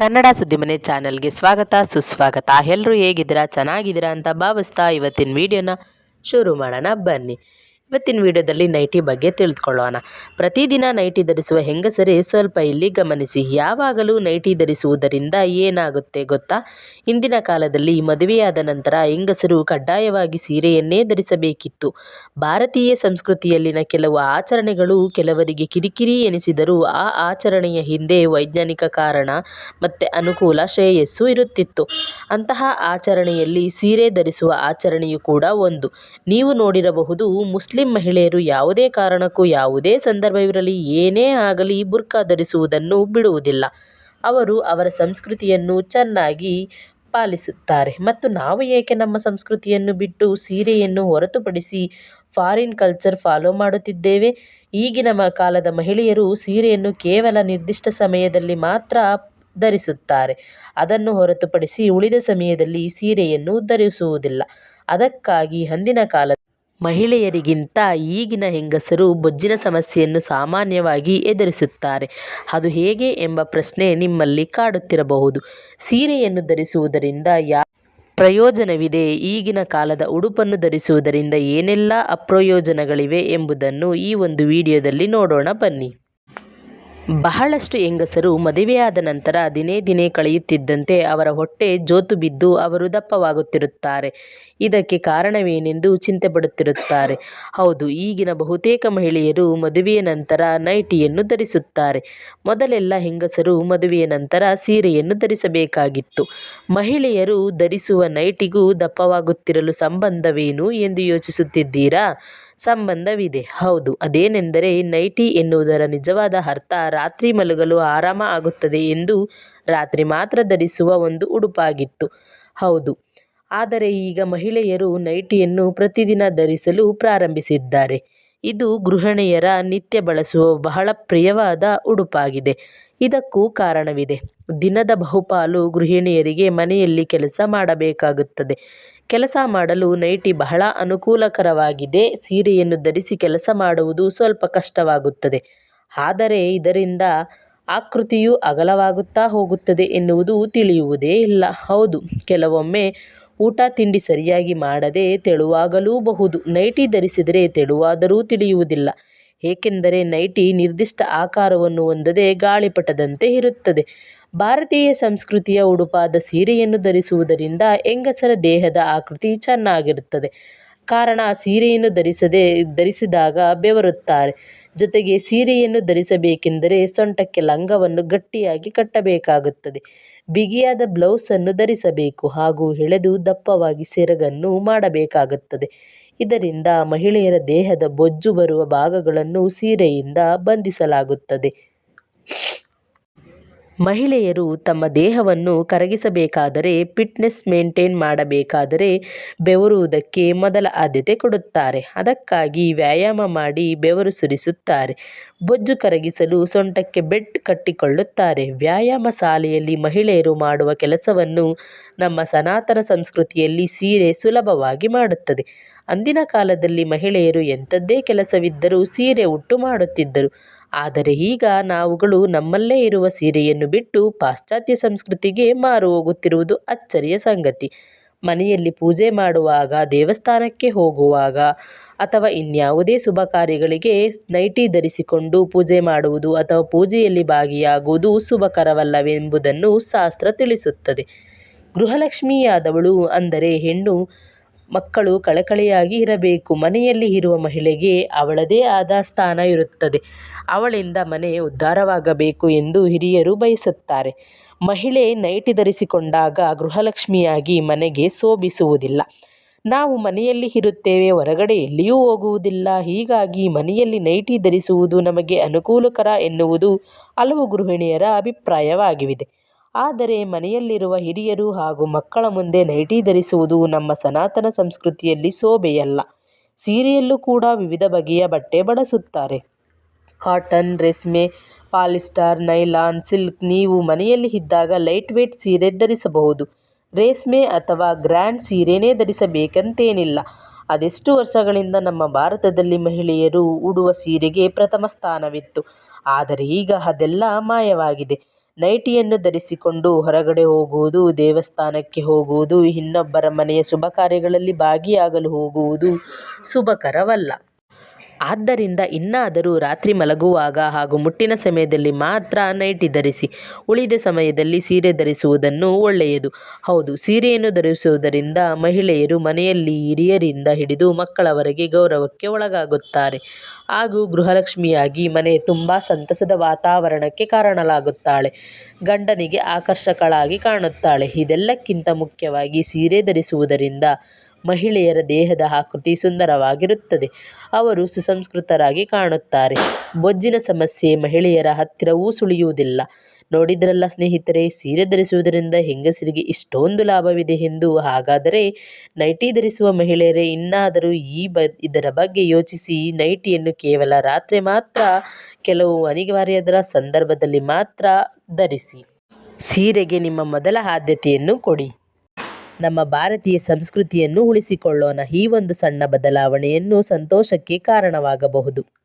ಕನ್ನಡ ಸುದ್ದಿಮನೆ ಚಾನೆಲ್ಗೆ ಸ್ವಾಗತ, ಸುಸ್ವಾಗತ. ಎಲ್ಲರೂ ಹೇಗಿದ್ದೀರಾ? ಚೆನ್ನಾಗಿದ್ದೀರಾ ಅಂತ ಭಾವಿಸ್ತಾ ಇವತ್ತಿನ ವಿಡಿಯೋನ ಶುರು ಮಾಡೋಣ ಬನ್ನಿ. ಇವತ್ತಿನ ವಿಡಿಯೋದಲ್ಲಿ ನೈಟಿ ಬಗ್ಗೆ ತಿಳಿದುಕೊಳ್ಳೋಣ. ಪ್ರತಿದಿನ ನೈಟಿ ಧರಿಸುವ ಹೆಂಗಸರೇ ಸ್ವಲ್ಪ ಇಲ್ಲಿ ಗಮನಿಸಿ. ಯಾವಾಗಲೂ ನೈಟಿ ಧರಿಸುವುದರಿಂದ ಏನಾಗುತ್ತೆ ಗೊತ್ತಾ? ಇಂದಿನ ಕಾಲದಲ್ಲಿ ಮದುವೆಯಾದ ನಂತರ ಹೆಂಗಸರು ಕಡ್ಡಾಯವಾಗಿ ಸೀರೆಯನ್ನೇ ಧರಿಸಬೇಕಿತ್ತು. ಭಾರತೀಯ ಸಂಸ್ಕೃತಿಯಲ್ಲಿನ ಕೆಲವು ಆಚರಣೆಗಳು ಕೆಲವರಿಗೆ ಕಿರಿಕಿರಿ ಎನಿಸಿದರೂ ಆ ಆಚರಣೆಯ ಹಿಂದೆ ವೈಜ್ಞಾನಿಕ ಕಾರಣ ಮತ್ತು ಅನುಕೂಲ ಶ್ರೇಯಸ್ಸು ಇರುತ್ತಿತ್ತು. ಅಂತಹ ಆಚರಣೆಯಲ್ಲಿ ಸೀರೆ ಧರಿಸುವ ಆಚರಣೆಯು ಕೂಡ ಒಂದು. ನೀವು ನೋಡಿರಬಹುದು ಮುಸ್ಲಿಂ ಮಹಿಳೆಯರು ಯಾವುದೇ ಕಾರಣಕ್ಕೂ ಯಾವುದೇ ಸಂದರ್ಭವಿರಲಿ ಏನೇ ಆಗಲಿ ಬುರ್ಕಾ ಧರಿಸುವುದನ್ನು ಬಿಡುವುದಿಲ್ಲ. ಅವರು ಅವರ ಸಂಸ್ಕೃತಿಯನ್ನು ಚೆನ್ನಾಗಿ ಪಾಲಿಸುತ್ತಾರೆ ಮತ್ತು ನಾವು ಏಕೆ ನಮ್ಮ ಸಂಸ್ಕೃತಿಯನ್ನು ಬಿಟ್ಟು ಸೀರೆಯನ್ನು ಹೊರತುಪಡಿಸಿ ಫಾರಿನ್ ಕಲ್ಚರ್ ಫಾಲೋ ಮಾಡುತ್ತಿದ್ದೇವೆ? ಈಗಿನ ಮ ಕಾಲದ ಮಹಿಳೆಯರು ಸೀರೆಯನ್ನು ಕೇವಲ ನಿರ್ದಿಷ್ಟ ಸಮಯದಲ್ಲಿ ಮಾತ್ರ ಧರಿಸುತ್ತಾರೆ. ಅದನ್ನು ಹೊರತುಪಡಿಸಿ ಉಳಿದ ಸಮಯದಲ್ಲಿ ಸೀರೆಯನ್ನು ಧರಿಸುವುದಿಲ್ಲ. ಅದಕ್ಕಾಗಿ ಅಂದಿನ ಕಾಲದ ಮಹಿಳೆಯರಿಗಿಂತ ಈಗಿನ ಹೆಂಗಸರು ಬೊಜ್ಜಿನ ಸಮಸ್ಯೆಯನ್ನು ಸಾಮಾನ್ಯವಾಗಿ ಎದುರಿಸುತ್ತಾರೆ. ಅದು ಹೇಗೆ ಎಂಬ ಪ್ರಶ್ನೆ ನಿಮ್ಮಲ್ಲಿ ಕಾಡುತ್ತಿರಬಹುದು. ಸೀರೆಯನ್ನು ಧರಿಸುವುದರಿಂದ ಯಾ ಪ್ರಯೋಜನವಿದೆ? ಈಗಿನ ಕಾಲದ ಉಡುಪನ್ನು ಧರಿಸುವುದರಿಂದ ಏನೆಲ್ಲ ಅಪ್ರಯೋಜನಗಳಿವೆ ಎಂಬುದನ್ನು ಈ ಒಂದು ವಿಡಿಯೋದಲ್ಲಿ ನೋಡೋಣ ಬನ್ನಿ. ಬಹಳಷ್ಟು ಹೆಂಗಸರು ಮದುವೆಯಾದ ನಂತರ ದಿನೇ ದಿನೇ ಕಳೆಯುತ್ತಿದ್ದಂತೆ ಅವರ ಹೊಟ್ಟೆ ಜೋತು ಬಿದ್ದು ಅವರು ದಪ್ಪವಾಗುತ್ತಿರುತ್ತಾರೆ. ಇದಕ್ಕೆ ಕಾರಣವೇನೆಂದು ಚಿಂತೆ ಪಡುತ್ತಿರುತ್ತಾರೆ ಹೌದು, ಈಗಿನ ಬಹುತೇಕ ಮಹಿಳೆಯರು ಮದುವೆಯ ನಂತರ ನೈಟಿಯನ್ನು ಧರಿಸುತ್ತಾರೆ. ಮೊದಲೆಲ್ಲ ಹೆಂಗಸರು ಮದುವೆಯ ನಂತರ ಸೀರೆಯನ್ನು ಧರಿಸಬೇಕಾಗಿತ್ತು. ಮಹಿಳೆಯರು ಧರಿಸುವ ನೈಟಿಗೂ ದಪ್ಪವಾಗುತ್ತಿರಲು ಸಂಬಂಧವೇನು ಎಂದು ಯೋಚಿಸುತ್ತಿದ್ದೀರಾ? ಸಂಬಂಧವಿದೆ. ಹೌದು, ಅದೇನೆಂದರೆ ನೈಟಿ ಎನ್ನುವುದರ ನಿಜವಾದ ಅರ್ಥ ರಾತ್ರಿ ಮಲಗಲು ಆರಾಮ ಆಗುತ್ತದೆ ಎಂದು ರಾತ್ರಿ ಮಾತ್ರ ಧರಿಸುವ ಒಂದು ಉಡುಪಾಗಿತ್ತು. ಹೌದು, ಆದರೆ ಈಗ ಮಹಿಳೆಯರು ನೈಟಿಯನ್ನು ಪ್ರತಿದಿನ ಧರಿಸಲು ಪ್ರಾರಂಭಿಸಿದ್ದಾರೆ. ಇದು ಗೃಹಿಣಿಯರ ನಿತ್ಯ ಬಳಸುವ ಬಹಳ ಪ್ರಿಯವಾದ ಉಡುಪಾಗಿದೆ. ಇದಕ್ಕೂ ಕಾರಣವಿದೆ. ದಿನದ ಬಹುಪಾಲು ಗೃಹಿಣಿಯರಿಗೆ ಮನೆಯಲ್ಲಿ ಕೆಲಸ ಮಾಡಬೇಕಾಗುತ್ತದೆ. ಕೆಲಸ ಮಾಡಲು ನೈಟಿ ಬಹಳ ಅನುಕೂಲಕರವಾಗಿದೆ. ಸೀರೆಯನ್ನು ಧರಿಸಿ ಕೆಲಸ ಮಾಡುವುದು ಸ್ವಲ್ಪ ಕಷ್ಟವಾಗುತ್ತದೆ. ಆದರೆ ಇದರಿಂದ ಆಕೃತಿಯು ಅಗಲವಾಗುತ್ತಾ ಹೋಗುತ್ತದೆ ಎನ್ನುವುದು ತಿಳಿಯುವುದೇ ಇಲ್ಲ. ಹೌದು, ಕೆಲವೊಮ್ಮೆ ಊಟ ತಿಂಡಿ ಸರಿಯಾಗಿ ಮಾಡದೆ ತೆಳುವಾಗಲೂಬಹುದು. ನೈಟಿ ಧರಿಸಿದರೆ ತೆಳುವಾದರೂ ತಿಳಿಯುವುದಿಲ್ಲ. ಏಕೆಂದರೆ ನೈಟಿ ನಿರ್ದಿಷ್ಟ ಆಕಾರವನ್ನು ಹೊಂದದೆ ಗಾಳಿಪಟದಂತೆ ಇರುತ್ತದೆ. ಭಾರತೀಯ ಸಂಸ್ಕೃತಿಯ ಉಡುಪಾದ ಸೀರೆಯನ್ನು ಧರಿಸುವುದರಿಂದ ಹೆಂಗಸರ ದೇಹದ ಆಕೃತಿ ಚೆನ್ನಾಗಿರುತ್ತದೆ. ಕಾರಣ ಸೀರೆಯನ್ನು ಧರಿಸದೆ, ಧರಿಸಿದಾಗ ಬೆವರುತ್ತಾರೆ. ಜೊತೆಗೆ ಸೀರೆಯನ್ನು ಧರಿಸಬೇಕೆಂದರೆ ಸೊಂಟಕ್ಕೆ ಲಂಗವನ್ನು ಗಟ್ಟಿಯಾಗಿ ಕಟ್ಟಬೇಕಾಗುತ್ತದೆ. ಬಿಗಿಯಾದ ಬ್ಲೌಸನ್ನು ಧರಿಸಬೇಕು ಹಾಗೂ ಎಳೆದು ದಪ್ಪವಾಗಿ ಸೆರಗನ್ನು ಮಾಡಬೇಕಾಗುತ್ತದೆ. ಇದರಿಂದ ಮಹಿಳೆಯರ ದೇಹದ ಬೊಜ್ಜು ಬರುವ ಭಾಗಗಳನ್ನು ಸೀರೆಯಿಂದ ಬಂಧಿಸಲಾಗುತ್ತದೆ. ಮಹಿಳೆಯರು ತಮ್ಮ ದೇಹವನ್ನು ಕರಗಿಸಬೇಕಾದರೆ ಫಿಟ್ನೆಸ್ ಮೇಂಟೈನ್ ಮಾಡಬೇಕಾದರೆ ಬೆವರುವುದಕ್ಕೆ ಮೊದಲ ಆದ್ಯತೆ ಕೊಡುತ್ತಾರೆ. ಅದಕ್ಕಾಗಿ ವ್ಯಾಯಾಮ ಮಾಡಿ ಬೆವರು ಸುರಿಸುತ್ತಾರೆ. ಬೊಜ್ಜು ಕರಗಿಸಲು ಸೊಂಟಕ್ಕೆ ಬೆಲ್ಟ್ ಕಟ್ಟಿಕೊಳ್ಳುತ್ತಾರೆ. ವ್ಯಾಯಾಮ ಶಾಲೆಯಲ್ಲಿ ಮಹಿಳೆಯರು ಮಾಡುವ ಕೆಲಸವನ್ನು ನಮ್ಮ ಸನಾತನ ಸಂಸ್ಕೃತಿಯಲ್ಲಿ ಸೀರೆ ಸುಲಭವಾಗಿ ಮಾಡುತ್ತದೆ. ಅಂದಿನ ಕಾಲದಲ್ಲಿ ಮಹಿಳೆಯರು ಎಂಥದ್ದೇ ಕೆಲಸವಿದ್ದರೂ ಸೀರೆ ಉಟ್ಟು ಮಾಡುತ್ತಿದ್ದರು. ಆದರೆ ಈಗ ನಾವುಗಳು ನಮ್ಮಲ್ಲೇ ಇರುವ ಸೀರೆಯನ್ನು ಬಿಟ್ಟು ಪಾಶ್ಚಾತ್ಯ ಸಂಸ್ಕೃತಿಗೆ ಮಾರು ಹೋಗುತ್ತಿರುವುದು ಅಚ್ಚರಿಯ ಸಂಗತಿ. ಮನೆಯಲ್ಲಿ ಪೂಜೆ ಮಾಡುವಾಗ, ದೇವಸ್ಥಾನಕ್ಕೆ ಹೋಗುವಾಗ ಅಥವಾ ಇನ್ಯಾವುದೇ ಶುಭ ಕಾರ್ಯಗಳಿಗೆ ನೈಟಿ ಧರಿಸಿಕೊಂಡು ಪೂಜೆ ಮಾಡುವುದು ಅಥವಾ ಪೂಜೆಯಲ್ಲಿ ಭಾಗಿಯಾಗುವುದು ಶುಭಕರವಲ್ಲವೆಂಬುದನ್ನು ಶಾಸ್ತ್ರ ತಿಳಿಸುತ್ತದೆ. ಗೃಹಲಕ್ಷ್ಮಿಯಾದವಳು ಅಂದರೆ ಹೆಣ್ಣು ಮಕ್ಕಳು ಕಳಕಳಿಯಾಗಿ ಇರಬೇಕು. ಮನೆಯಲ್ಲಿ ಇರುವ ಮಹಿಳೆಗೆ ಅವಳದೇ ಆದ ಸ್ಥಾನ ಇರುತ್ತದೆ. ಅವಳಿಂದ ಮನೆ ಉದ್ಧಾರವಾಗಬೇಕು ಎಂದು ಹಿರಿಯರು ಬಯಸುತ್ತಾರೆ. ಮಹಿಳೆ ನೈಟಿ ಧರಿಸಿಕೊಂಡಾಗ ಗೃಹಲಕ್ಷ್ಮಿಯಾಗಿ ಮನೆಗೆ ಶೋಭಿಸುವುದಿಲ್ಲ ನಾವು ಮನೆಯಲ್ಲಿ ಇರುತ್ತೇವೆ, ಹೊರಗಡೆ ಎಲ್ಲಿಯೂ ಹೋಗುವುದಿಲ್ಲ. ಹೀಗಾಗಿ ಮನೆಯಲ್ಲಿ ನೈಟಿ ಧರಿಸುವುದು ನಮಗೆ ಅನುಕೂಲಕರ ಎನ್ನುವುದು ಹಲವು ಗೃಹಿಣಿಯರ ಅಭಿಪ್ರಾಯವಾಗಿದೆ. ಆದರೆ ಮನೆಯಲ್ಲಿರುವ ಹಿರಿಯರು ಹಾಗೂ ಮಕ್ಕಳ ಮುಂದೆ ನೈಟಿ ಧರಿಸುವುದು ನಮ್ಮ ಸನಾತನ ಸಂಸ್ಕೃತಿಯಲ್ಲಿ ಶೋಭೆಯಲ್ಲ ಸೀರೆಯಲ್ಲೂ ಕೂಡ ವಿವಿಧ ಬಗೆಯ ಬಟ್ಟೆ ಬಳಸುತ್ತಾರೆ. ಕಾಟನ್ ರೇಷ್ಮೆ ಪಾಲಿಸ್ಟಾರ್, ನೈಲಾನ್, ಸಿಲ್ಕ್ ನೀವು ಮನೆಯಲ್ಲಿ ಇದ್ದಾಗ ಲೈಟ್ ವೇಟ್ ಸೀರೆ ಧರಿಸಬಹುದು. ರೇಷ್ಮೆ ಅಥವಾ ಗ್ರ್ಯಾಂಡ್ ಸೀರೆನೇ ಧರಿಸಬೇಕಂತೇನಿಲ್ಲ. ಅದೆಷ್ಟು ವರ್ಷಗಳಿಂದ ನಮ್ಮ ಭಾರತದಲ್ಲಿ ಮಹಿಳೆಯರು ಉಡುವ ಸೀರೆಗೆ ಪ್ರಥಮ ಸ್ಥಾನವಿತ್ತು. ಆದರೆ ಈಗ ಅದೆಲ್ಲ ಮಾಯವಾಗಿದೆ. ನೈಟಿಯನ್ನು ಧರಿಸಿಕೊಂಡು ಹೊರಗಡೆ ಹೋಗುವುದು ದೇವಸ್ಥಾನಕ್ಕೆ ಹೋಗುವುದು ಇನ್ನೊಬ್ಬರ ಮನೆಯ ಶುಭ ಕಾರ್ಯಗಳಲ್ಲಿ ಭಾಗಿಯಾಗಲು ಹೋಗುವುದು ಶುಭಕರವಲ್ಲ. ಆದ್ದರಿಂದ ಇನ್ನಾದರೂ ರಾತ್ರಿ ಮಲಗುವಾಗ ಹಾಗೂ ಮುಟ್ಟಿನ ಸಮಯದಲ್ಲಿ ಮಾತ್ರ ನೈಟಿ ಧರಿಸಿ, ಉಳಿದ ಸಮಯದಲ್ಲಿ ಸೀರೆ ಧರಿಸುವುದನ್ನು ಒಳ್ಳೆಯದು. ಹೌದು, ಸೀರೆಯನ್ನು ಧರಿಸುವುದರಿಂದ ಮಹಿಳೆಯರು ಮನೆಯಲ್ಲಿ ಹಿರಿಯರಿಂದ ಹಿಡಿದು ಮಕ್ಕಳವರೆಗೆ ಗೌರವಕ್ಕೆ ಒಳಗಾಗುತ್ತಾರೆ. ಹಾಗೂ ಗೃಹಲಕ್ಷ್ಮಿಯಾಗಿ ಮನೆ ತುಂಬ ಸಂತಸದ ವಾತಾವರಣಕ್ಕೆ ಕಾರಣಲಾಗುತ್ತಾಳೆ ಗಂಡನಿಗೆ ಆಕರ್ಷಕಳಾಗಿ ಕಾಣುತ್ತಾಳೆ. ಇದೆಲ್ಲಕ್ಕಿಂತ ಮುಖ್ಯವಾಗಿ ಸೀರೆ ಧರಿಸುವುದರಿಂದ ಮಹಿಳೆಯರ ದೇಹದ ಆಕೃತಿ ಸುಂದರವಾಗಿರುತ್ತದೆ. ಅವರು ಸುಸಂಸ್ಕೃತರಾಗಿ ಕಾಣುತ್ತಾರೆ. ಬೊಜ್ಜಿನ ಸಮಸ್ಯೆ ಮಹಿಳೆಯರ ಹತ್ತಿರವೂ ಸುಳಿಯುವುದಿಲ್ಲ. ನೋಡಿದ್ರಲ್ಲ ಸ್ನೇಹಿತರೆ, ಸೀರೆ ಧರಿಸುವುದರಿಂದ ಹೆಂಗಸರಿಗೆ ಇಷ್ಟೊಂದು ಲಾಭವಿದೆ ಎಂದು. ಹಾಗಾದರೆ ನೈಟಿ ಧರಿಸುವ ಮಹಿಳೆಯರೇ, ಇನ್ನಾದರೂ ಈ ಬ, ಇದರ ಬಗ್ಗೆ ಯೋಚಿಸಿ. ನೈಟಿಯನ್ನು ಕೇವಲ ರಾತ್ರಿ ಮಾತ್ರ, ಕೆಲವು ಅನಿವಾರ್ಯದರ ಸಂದರ್ಭದಲ್ಲಿ ಮಾತ್ರ ಧರಿಸಿ. ಸೀರೆಗೆ ನಿಮ್ಮ ಮೊದಲ ಆದ್ಯತೆಯನ್ನು ಕೊಡಿ. ನಮ್ಮ ಭಾರತೀಯ ಸಂಸ್ಕೃತಿಯನ್ನು ಉಳಿಸಿಕೊಳ್ಳೋಣ. ಈ ಒಂದು ಸಣ್ಣ ಬದಲಾವಣೆಯನ್ನು ಸಂತೋಷಕ್ಕೆ ಕಾರಣವಾಗಬಹುದು.